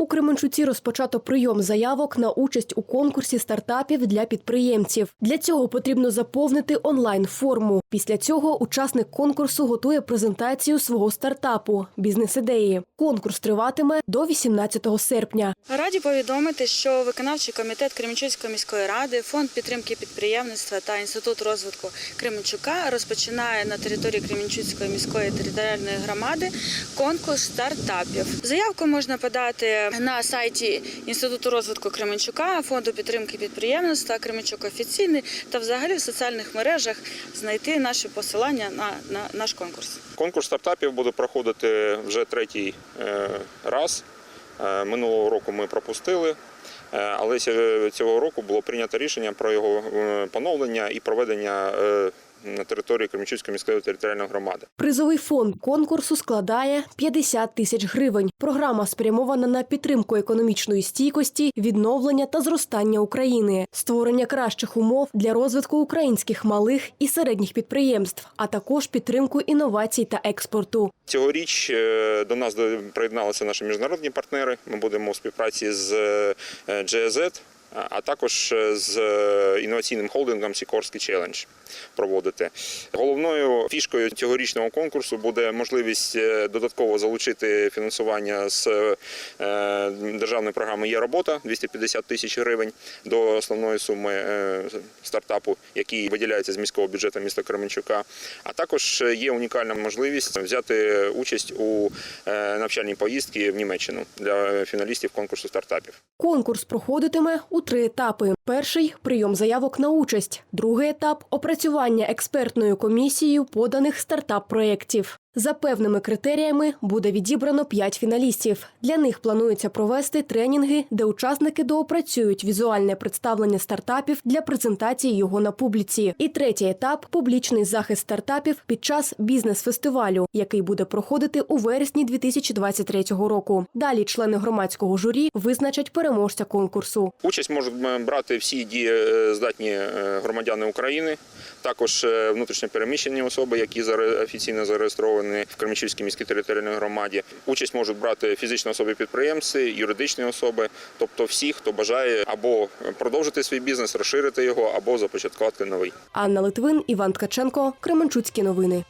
У Кременчуці розпочато прийом заявок на участь у конкурсі стартапів для підприємців. Для цього потрібно заповнити онлайн-форму. Після цього учасник конкурсу готує презентацію свого стартапу бізнес-ідеї. Конкурс триватиме до 18 серпня. Раді повідомити, що виконавчий комітет Кременчуцької міської ради, фонд підтримки підприємництва та інститут розвитку Кременчука розпочинає на території Кременчуцької міської територіальної громади конкурс стартапів. Заявку можна подати на сайті інституту розвитку Кременчука, фонду підтримки підприємництва Кременчук офіційний та взагалі в соціальних мережах знайти наші посилання на, на наш конкурс. Конкурс стартапів буде проходити вже третій е, раз. Е, Минулого року ми пропустили, е, але цього року було прийнято рішення про його е, поновлення і проведення е, на території Кременчуцької міської територіальної громади. Призовий фонд конкурсу складає 50 тисяч гривень. Програма спрямована на підтримку економічної стійкості, відновлення та зростання України, створення кращих умов для розвитку українських малих і середніх підприємств, а також підтримку інновацій та експорту. Цьогоріч е, до нас приєдналися наші міжнародні партнери. Ми будемо у співпраці з е, GZ, а- також е, з е, інноваційним холдингом Сікорський Челендж проводити. Головною фішкою цьогорічного конкурсу буде можливість е, додатково залучити фінансування з державної програми Є робота 250 тисяч гривень до основної суми стартапу, який виділяється з міського бюджету міста Кременчука. А також є унікальна можливість взяти участь у навчальній поїздці в Німеччину для фіналістів конкурсу стартапів. Конкурс проходитиме у три етапи: перший прийом заявок на участь, другий етап опрацювання експертною комісією поданих стартап-проєктів. За певними критеріями буде відібрано п'ять фіналістів. Для них планується провести тренінги, де учасники доопрацюють візуальне представлення стартапів для презентації його на публіці. І третій етап публічний захист стартапів під час бізнес-фестивалю, який буде проходити у вересні 2023 року. Далі члени громадського журі визначать переможця конкурсу. Участь можуть е, брати всі дієздатні е, громадяни України, також е, внутрішньо переміщені особи, які офіційно зареєстровані в Кремічівській міській територіальній громаді. Участь можуть брати фізичні особи-підприємці, юридичні особи, тобто всі, хто бажає або продовжити свій бізнес, розширити його, або започаткувати новий. Анна Литвин, Іван Ткаченко, Кременчуцькі новини.